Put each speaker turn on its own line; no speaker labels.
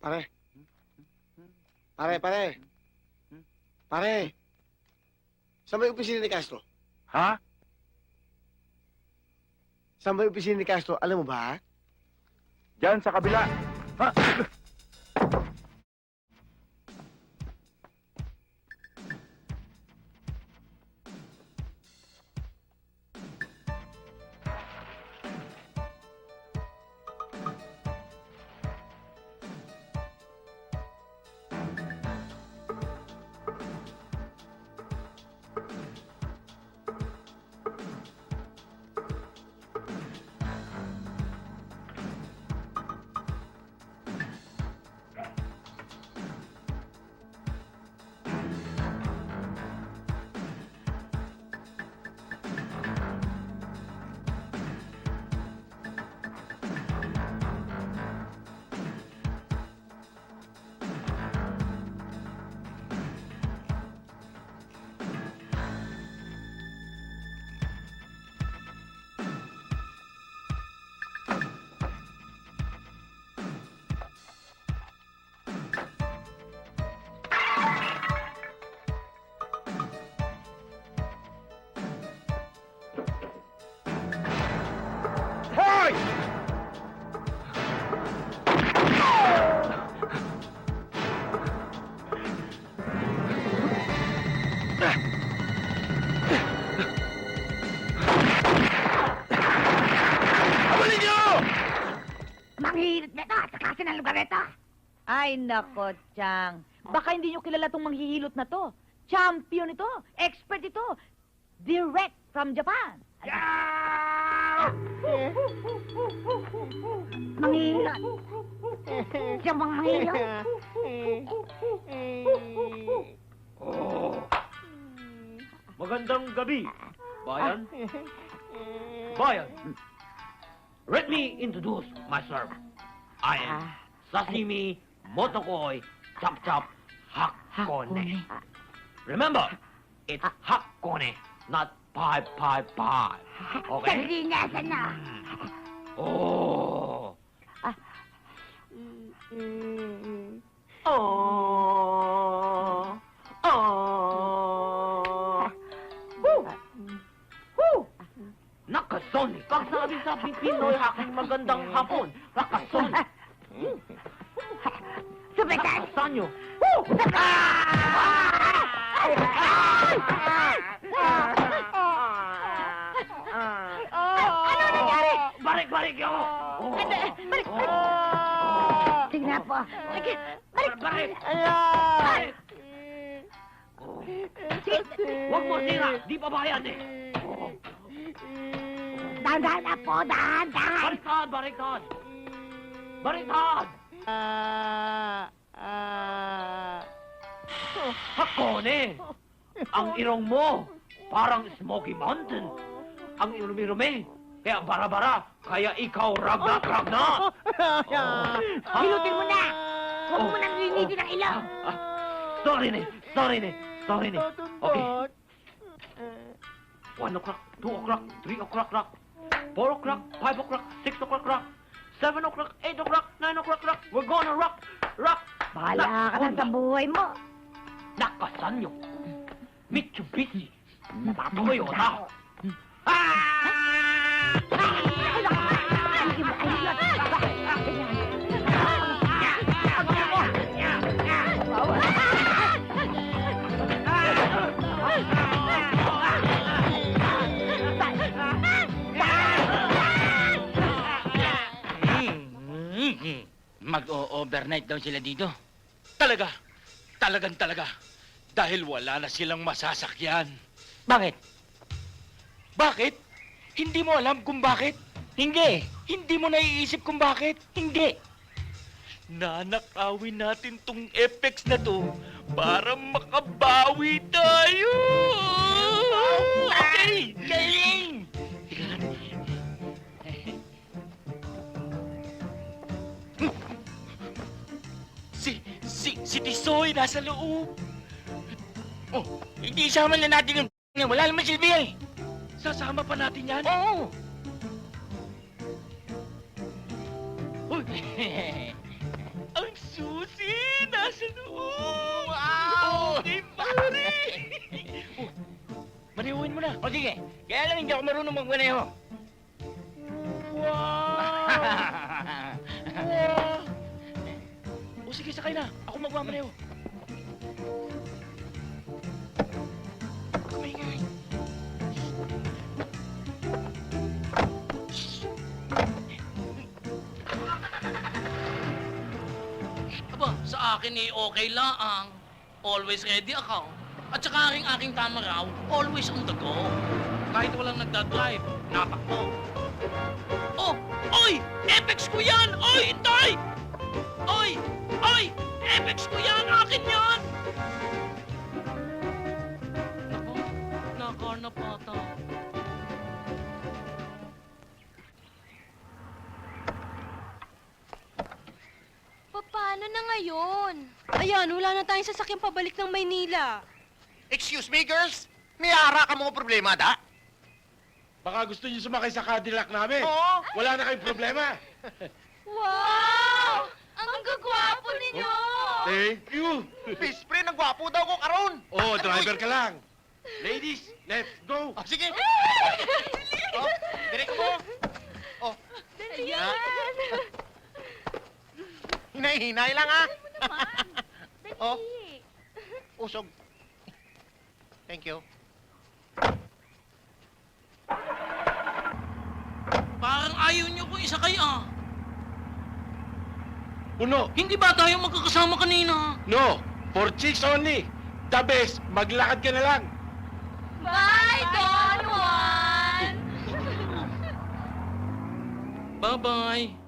Pare. Pare, pare. Pare. Saan ba yung opisina ni Castro?
Ha?
Saan ba yung opisina ni Castro? Alam mo ba?
Diyan sa kabila. Ha?
Manghihilot na ito at sa klase ng lugar ito.
Ay, nako, Chang. Baka hindi nyo kilala tong manghihilot na to. Champion ito. Expert ito. Direct from Japan.
Manghihilot. Siya manghihilot?
Oh. Magandang gabi, bayan. Bayan. Let me introduce myself. I am Sashimi Motokoi Chop Chop Hakone. Remember, it's Hakone, not Pie Pie Pie. Okay?
Sardinas, ano?
Oh. Oh. Nakasoni! Pagsabi sa Pinoy aking magandang hapon. Nakasoni!
Sumitas!
Nakasanyo! Woo!
Ano nangyari?
Balik-balik ako!
Balik!
Oh.
Tingnan po. Sige! Balik!
Balik!
Balik!
Oh. Huwag mo sira! Di pa bayad eh! Oh.
Dahan-dahan na po, dahan-dahan!
Baliktad! Baliktad! Baliktad! Hakone! Ang irong mo, parang Smoky Mountain. Ang irumi-rumi, kaya bara-bara, kaya ikaw ragnat-ragnat.
Hilutin mo na! Huwag mo
Oh.
nang linitin ang ilaw!
Ah, sorry ne, sorry ne, sorry ne. Okay. One o'clock, two o'clock, three o'clock, rock. Four o'clock, five o'clock, six o'clock, rock. Seven o'clock, eight o'clock, nine o'clock, rock. We're gonna rock, rock.
Bahala ka na sa buhay mo!
Nakasanyo. Mitsubishi. Toyota. Ah!
Mag-o-overnight daw sila dito. Talaga. Talagang talaga. Dahil wala na silang masasakyan.
Bakit?
Bakit? Hindi mo alam kung bakit?
Hindi.
Hindi mo naiisip kung bakit?
Hindi.
Nanakawin natin tong Apex na to para makabawi tayo! nasa loob. Oh, hindi isama na natin yung na wala naman silbi eh. Sasama pa natin yan?
Oo.
Uy! Ang susi! Nasa loob! Wow! Okay, pare! oh, Maniuhin oh, mo na. O sige, kaya lang hindi ako marunong magmaneho. Wow! wow! O sige, sakay na. Ako magmamaneho.
Aba, sa akin eh, okay lang. Always ready ako. At saka aking aking tama raw, always on the go. Kahit walang nagdadrive, natakbo. Oh! Oy! Apex ko yan! Oy! Tay! Oy! Oy! Apex ko yan! Akin yan!
Na ngayon? Ayan, wala na tayong sasakyan pabalik ng Maynila.
Excuse me, girls? May ara ka mga problema, da?
Baka gusto niyo sumakay sa Cadillac namin.
Oo.
Wala na kayong problema.
Wow! Ang gagwapo ninyo!
Thank you.
Miss Pre, nagwapo daw ko karon.
Oh, driver ka lang. Ladies, let's go.
Oh, sige. oh, direct mo. Oh,
Ayan!
Hinay-hinay lang, ha? oh, usog. Thank you.
Parang ayaw niyo kong isakay ah.
Uno,
Hindi ba tayo magkakasama kanina?
no, for chicks only. The best, maglakad ka na lang.
Bye, Don Juan!
Bye-bye.